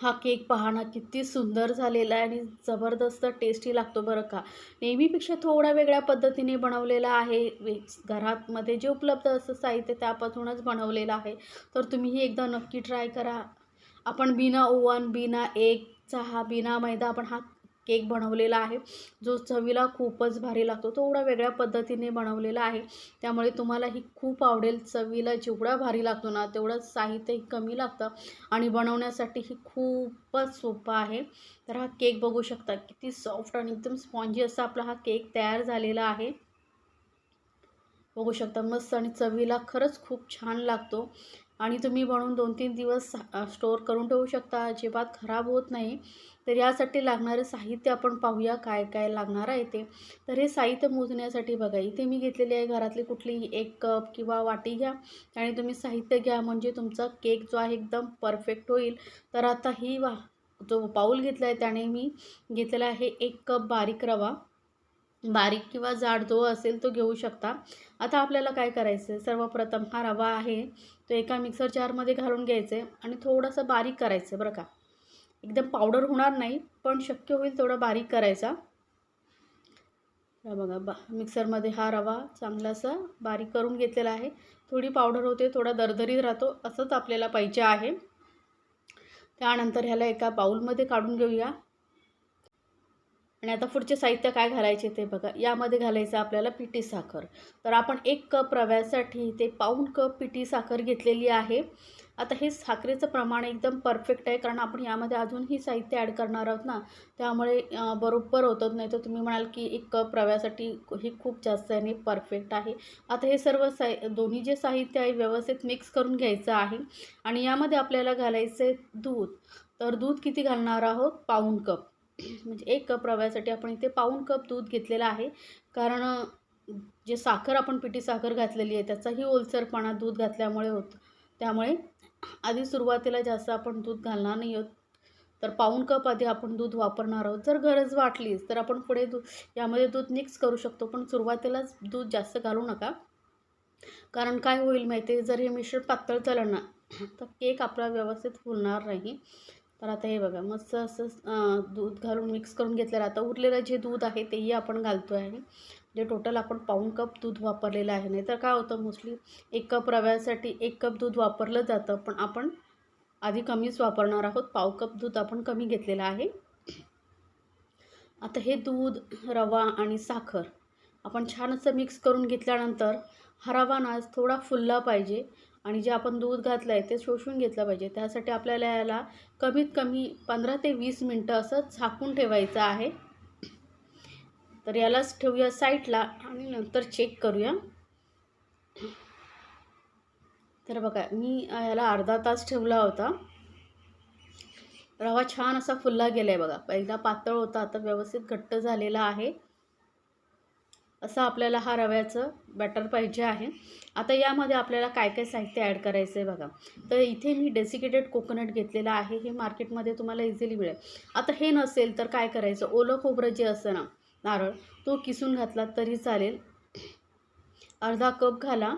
हा केक पाहणं किती सुंदर झालेला आहे आणि जबरदस्त टेस्टी लागतो बरं का. नेहमीपेक्षा थोड्या वेगळ्या पद्धतीने बनवलेला आहे. वे जे उपलब्ध असं साहित्य त्यापासूनच बनवलेलं आहे. तर तुम्हीही एकदा नक्की ट्राय करा. आपण बिना ओवन बिना एग चहा बिना मैदा आपण हा केक बनवलेला आहे. जो चवीला खूपच भारी लागतो. थोडा वेगळ्या पद्धतीने बनवलेला आहे. त्यामुळे तुम्हाला ही खूप आवडेल. चवीला जेवढा भारी लागतो ना तेवढं साहित्यही कमी लागतं. आणि बनवण्यासाठी ही खूपच सोपं आहे. तर हा केक बघू शकता किती सॉफ्ट आणि एकदम स्पॉन्जी असा आपला हा केक तयार झालेला आहे. बघू शकता मस्त आणि चवीला खरंच खूप छान लागतो. आणि तुम्ही बनवून दोन तीन दिवस स्टोअर करून ठेवू शकता. अजिबात खराब होत नाही. तर यासाठी लागणारे साहित्य आपण पाहूया काय काय लागणार आहे ते. तर हे साहित्य मोजण्यासाठी बघा इथे मी घेतलेली आहे घरातली कुठलीही एक कप किंवा वाटी घ्या आणि तुम्ही साहित्य घ्या. म्हणजे तुमचा केक जो आहे एकदम परफेक्ट होईल. तर आता ही वा जो पाऊल घेतला आहे त्याने मी घेतलेला आहे एक कप बारीक रवा. बारीक किंवा जाड जो असेल तो घेऊ शकता. आता आपल्याला काय करायचं आहे सर्वप्रथम हा रवा आहे तो एका मिक्सर जारमध्ये घालून घ्यायचं आहे आणि थोडंसं बारीक करायचं बरं का. एकदम पावडर होणार नाही पण शक्य होईल तेवढा बारीक करायचा. बघा बा मिक्सरमध्ये हा रवा चांगलासा बारीक करून घेतलेला आहे. थोडी पावडर होते थोडा दरदरीत राहतो असंच आपल्याला पाहिजे आहे. त्यानंतर ह्याला एका बाऊलमध्ये काढून घेऊया. आणि आता पुढचे साहित्य काय घालायचे ते बघा. यामध्ये घालायचं आपल्याला पिठी साखर. तर आपण एक कप रव्यासाठी ते पाऊण कप पिठी साखर घेतलेली आहे. आता हे साखरेचं प्रमाण एकदम परफेक्ट आहे कारण आपण यामध्ये अजूनही साहित्य ॲड करणार आहोत ना. त्यामुळे बरोबर होतं. नाही तर तुम्ही म्हणाल की एक कप रव्यासाठी ही खूप जास्त आहे आणि परफेक्ट आहे. आता हे सर्व साहि दोन्ही जे साहित्य आहे व्यवस्थित मिक्स करून घ्यायचं आहे. आणि यामध्ये आपल्याला घालायचं आहे दूध. तर दूध किती घालणार आहोत? पाऊण कप. म्हणजे एक कप रव्यासाठी आपण इथे पाऊण कप दूध घेतलेलं आहे. कारण जे साखर आपण पिठी साखर घातलेली आहे त्याचाही ओलसरपणा दूध घातल्यामुळे होतो. त्यामुळे आधी सुरुवातीला जास्त आपण दूध घालणार नाही आहोत. तर पाऊण कप आधी आपण दूध वापरणार आहोत. जर गरज वाटलीच तर आपण पुढे दूध यामध्ये दूध मिक्स करू शकतो पण सुरुवातीलाच दूध जास्त घालू नका. कारण काय होईल माहिती आहे जर हे मिश्रण पातळ चालणार ना तर केक आपला व्यवस्थित फुलणार नाही. तर आता हे बघा मस्त असं दूध घालून मिक्स करून घेतलेलं आता उरलेलं जे दूध आहे तेही आपण घालतो आहे जे म्हणजे टोटल आपण पाऊण कप दूध वापरलेलं आहे. नाही तर काय होतं मोस्टली एक कप रव्यासाठी एक कप दूध वापरलं जातं पण आपण आधी कमीच वापरणार आहोत. पाव कप दूध आपण कमी घेतलेलं आहे. आता हे दूध रवा आणि साखर आपण छान असं मिक्स करून घेतल्यानंतर हा रवा ना थोडा फुलला पाहिजे. आणि जे आपण दूध घातलं आहे ते शोषून घेतलं पाहिजे. त्यासाठी आपल्याला याला कमीत कमी पंधरा ते वीस मिनटं असं झाकून ठेवायचं आहे. तर यालाच ठेवूया साईडला आणि नंतर चेक करूया. तर बघा मी याला अर्धा तास ठेवला होता. रवा छान असा फुलला गेला आहे बघा. पहिला पातळ होता आता व्यवस्थित घट्ट झालेला आहे. असं आपल्याला हा रव्याचं बॅटर पाहिजे आहे. आता यामध्ये आपल्याला काय काय साहित्य ॲड करायचं आहे बघा. तर इथे मी डेसिकेटेड कोकोनट घेतलेलं आहे. हे मार्केटमध्ये तुम्हाला इझिली मिळेल. आता हे नसेल तर काय करायचं? ओलं खोबरं जे असतं ना नारळ तो किसून घातला तरी चालेल. अर्धा कप घाला.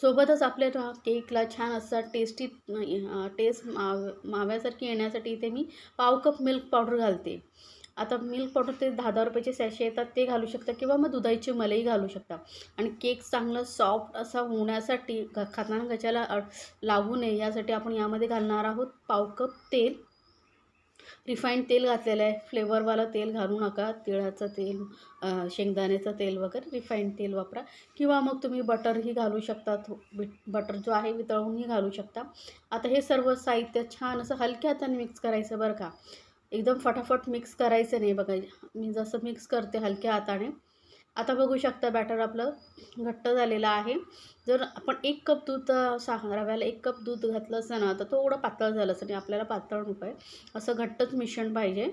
सोबतच आपल्या केकला छान असा टेस्टी टेस्ट माव माव्यासारखी येण्यासाठी इथे मी पाव कप मिल्क पावडर घालते. आता मिल्क पावडर ते दहा दहा रुपयाचे सॅशे येतात ते घालू शकता किंवा मग दुधाची मलई घालू शकता. आणि केक चांगला सॉफ्ट असा होण्यासाठी खाताना गच्याला लागू नये. यासाठी आपण यामध्ये घालणार आहोत पाव कप तेल. रिफाईंड तेल घातलेलं आहे. फ्लेवरवाला तेल घालू नका. तिळाचं तेल शेंगदाण्याचं तेल वगैरे रिफाईंड तेल वापरा. किंवा मग तुम्ही बटरही घालू शकता. बटर जो आहे वितळूनही घालू शकता. आता हे सर्व साहित्य छान असं हलक्या हाताने मिक्स करायचं बरं का. एकदम फटाफट मिक्स करायचं नाही बघा. मी जसं मिक्स करते हलक्या हाताने. आता बघू शकता बॅटर आपलं घट्ट झालेलं आहे. जर आपण एक कप दूध सा रव्याला एक कप दूध घातलं असतं ना तर थोडं पातळ झालं असं नाही आपल्याला पातळ नको आहे. असं घट्टच मिश्रण पाहिजे.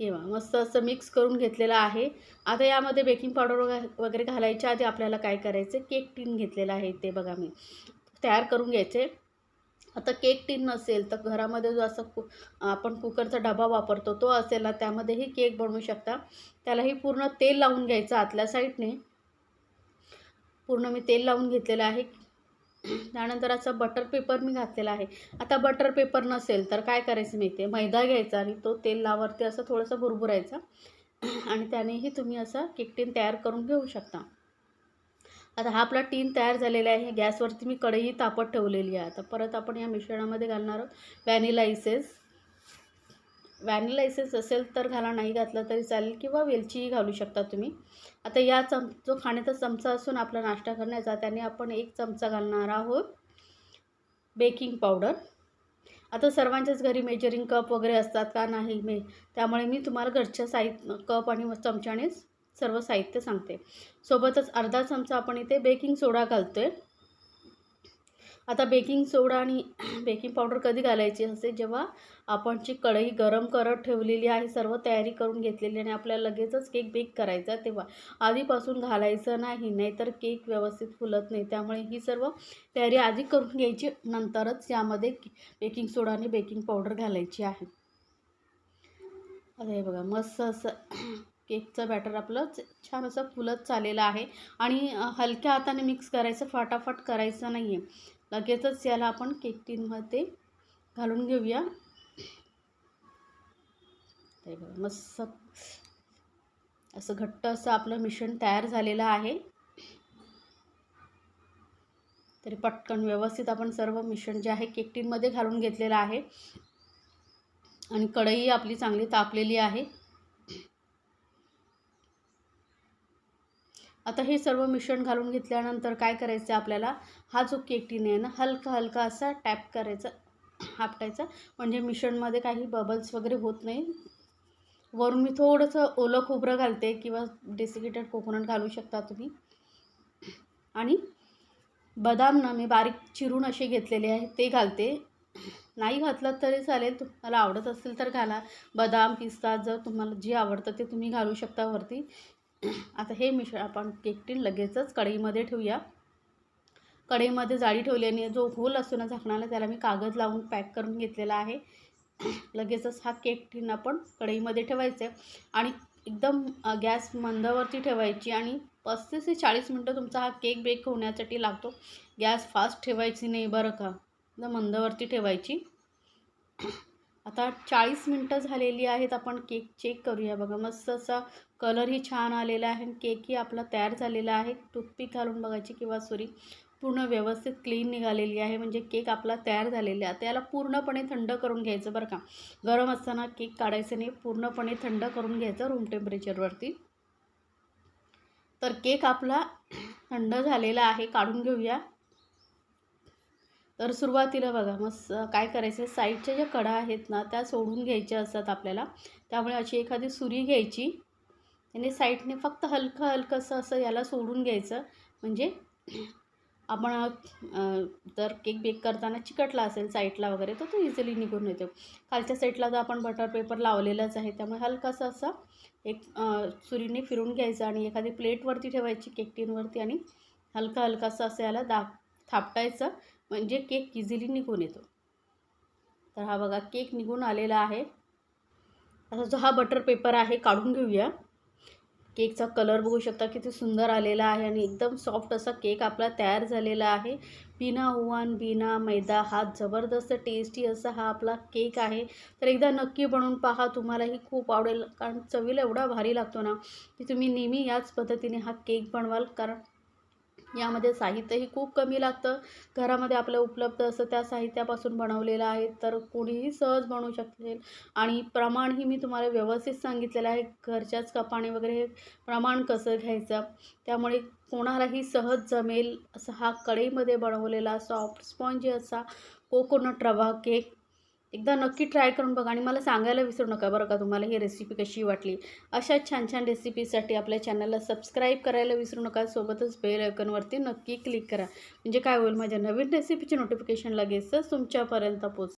येवा मस्त असं मिक्स करून घेतलेलं आहे. आता यामध्ये बेकिंग पावडर वगैरे घालायच्या आधी आपल्याला काय करायचं? केक टीन घेतलेलं आहे ते बघा मी. तयार करून घ्यायचे. आता केक टीन नसेल तर घरामध्ये जो असं कु आपण कुकरचा डबा वापरतो तो असेल ना त्यामध्येही केक बनवू शकता. त्यालाही पूर्ण तेल लावून घ्यायचं आतल्या साईडने. पूर्ण मी तेल लावून घेतलेलं आहे. त्यानंतर असं बटर पेपर मी घातलेला आहे. आता बटर पेपर नसेल तर काय करायचं मी ते मैदा घ्यायचा आणि तो तेल लावरती असं थोडंसं भुरभुरायचा. आणि त्यानेही तुम्ही असा केक टिन तयार करून घेऊ शकता. आता हा आपला टीन तयार झालेला आहे. गॅसवरती मी कढई तापत ठेवलेली आहे. आता परत आपण या मिश्रणामध्ये घालणार आहोत. व्हॅनिला इसेस व्हॅनिला इसेस असेल तर घाला नाही घातलं तरी चालेल किंवा वेलचीही घालू शकता तुम्ही. आता या चम जो खाण्याचा चमचा असून आपला नाश्ता करण्याचा त्याने आपण एक चमचा घालणार आहोत. बेकिंग पावडर आता सर्वांच्याच घरी मेजरिंग कप वगैरे असतात का? नाही मे त्यामुळे मी तुम्हाला घरच्या साहित्य कप आणि चमच्यानेच सर्व साहित्य सांगते. सोबतच अर्धा चमचा आपण इथे बेकिंग सोडा घालतो आहे आता बेकिंग सोडा आणि बेकिंग पावडर कधी घालायची असते जेव्हा आपण जी कढई गरम करत ठेवलेली आहे सर्व तयारी करून घेतलेली आणि आपल्याला लगेचच केक बेक करायचा तेव्हा आधीपासून घालायचं नाही नाहीतर केक व्यवस्थित फुलत नाही. त्यामुळे ही सर्व तयारी आधी करून घ्यायची नंतरच यामध्ये बेकिंग सोडा आणि बेकिंग पावडर घालायची आहे. आता हे बघा मस्त असं केकचं बॅटर आपलं छान असं फुलत चाललेलं आहे. आणि हलक्या हाताने मिक्स करायचं फाटाफाट करायचं नाही आहे लगेचच याला आपण केक टीनमध्ये घालून घेऊया. ते बघा मस्त. असं घट्ट असं आपलं मिश्रण तयार झालेलं आहे. तरी पटकन व्यवस्थित आपण सर्व मिश्रण जे आहे केक टीनमध्ये घालून घेतलेलं आहे. आणि कढई आपली चांगली तापलेली आहे. आता हे सर्व मिश्रण घालून घेतल्यानंतर काय करायचं आपल्याला? हा जो केक आहे ना हलका हलका असा टॅप करायचा आपटायचा म्हणजे मिश्रणमध्ये काही बबल्स वगैरे होत नाही. वरून मी थोडंसं ओलं खोबरं घालते किंवा डेसिकेटेड कोकोनट घालू शकता तुम्ही. आणि बदाम ना मी बारीक चिरून असे घेतलेले आहे ते घालते. नाही घातलं तरी चालेल तुम्हाला आवडत असेल तर घाला. बदाम पिस्ता जर तुम्हाला जे आवडतं ते तुम्ही घालू शकता वरती. आता हे मिश्रण आपण केक टीन लगेचच कढईमध्ये ठेवूया. कढईमध्ये जाळी ठेवल्याने जो होल असतो ना झाकणाला त्याला मी कागद लावून पॅक करून घेतलेला आहे. लगेचच हा केक टीन आपण कढईमध्ये ठेवायचं आहे आणि एकदम गॅस मंदावरती ठेवायची आणि पस्तीस ते चाळीस मिनटं तुमचा हा केक बेक होण्यासाठी लागतो. गॅस फास्ट ठेवायची नाही बरं का. एकदम मंदावरती ठेवायची. आता चाळीस मिनटं झालेली आहेत आपण केक चेक करूया. बघा मस्त असा कलरही छान आलेला आहे केकही आपला तयार झालेला आहे. टूथपिक घालून बघायची किंवा सुरी पूर्ण व्यवस्थित क्लीन निघालेली आहे. म्हणजे केक आपला तयार झालेला आहे. त्याला पूर्णपणे थंड करून घ्यायचं बरं का. गरम असताना केक काढायचं नाही. पूर्णपणे थंड करून घ्यायचं रूम टेम्परेचरवरती तर केक आपला थंड झालेला आहे. काढून घेऊया. तर सुरुवातीला बघा मग काय करायचं साईडच्या ज्या कडा आहेत ना त्या सोडून घ्यायच्या असतात आपल्याला. त्यामुळे अशी एखादी सुरी घ्यायची आणि साईडने फक्त हलकं हलकंसं असं याला सोडून घ्यायचं. म्हणजे आपण जर केक बेक करताना चिकटला असेल साईडला वगैरे तर तो इझिली निघून येतो. खालच्या साईडला तर आपण बटर पेपर लावलेलाच आहे त्यामुळे हलकासा असा एक सुरीने फिरून घ्यायचं आणि एखादी प्लेटवरती ठेवायची केक टीनवरती आणि हलका हलकासा असं याला दाब थापटायचं. म्हणजे केक इझिली निघून येतो. तर हा बघा केक निघून आलेला आहे. आता जो हा बटर पेपर आहे काढून घेऊया. केकचा कलर बघू शकता किती सुंदर आलेला आहे आणि एकदम सॉफ्ट असा केक आपला तयार झालेला आहे. बिना ओव्हन बिना मैदा हा जबरदस्त टेस्टी असा हा आपला केक आहे. तर एकदा नक्की बनवून पहा तुम्हालाही खूप आवडेल. कारण चवीला एवढा भारी लागतो ना की तुम्ही नेहमी याच पद्धतीने हा केक बनवाल. कारण यामध्ये साहित्यही खूप कमी लागतं. घरामध्ये आपलं उपलब्ध असं त्या साहित्यापासून बनवलेलं आहे तर कोणीही सहज बनवू शकेल. आणि प्रमाणही मी तुम्हाला व्यवस्थित सांगितलेलं आहे घरच्याच कपाने वगैरे हे प्रमाण कसं घ्यायचं? त्यामुळे कोणालाही सहज जमेल असं हा कढईमध्ये बनवलेला सॉफ्ट स्पॉन्जी असा कोकोनट रवा केक एकदा नक्की ट्राय करून बघा आणि मला सांगायला विसरू नका बरं का तुम्हाला ही रेसिपी कशी वाटली. अशा छान छान रेसिपीसाठी आपल्या चॅनलला सबस्क्राईब करायला विसरू नका. सोबतच बेल आयकनवरती नक्की क्लिक करा. म्हणजे काय होईल माझ्या नवीन रेसिपीची नोटिफिकेशन लगेचच तुमच्यापर्यंत पोच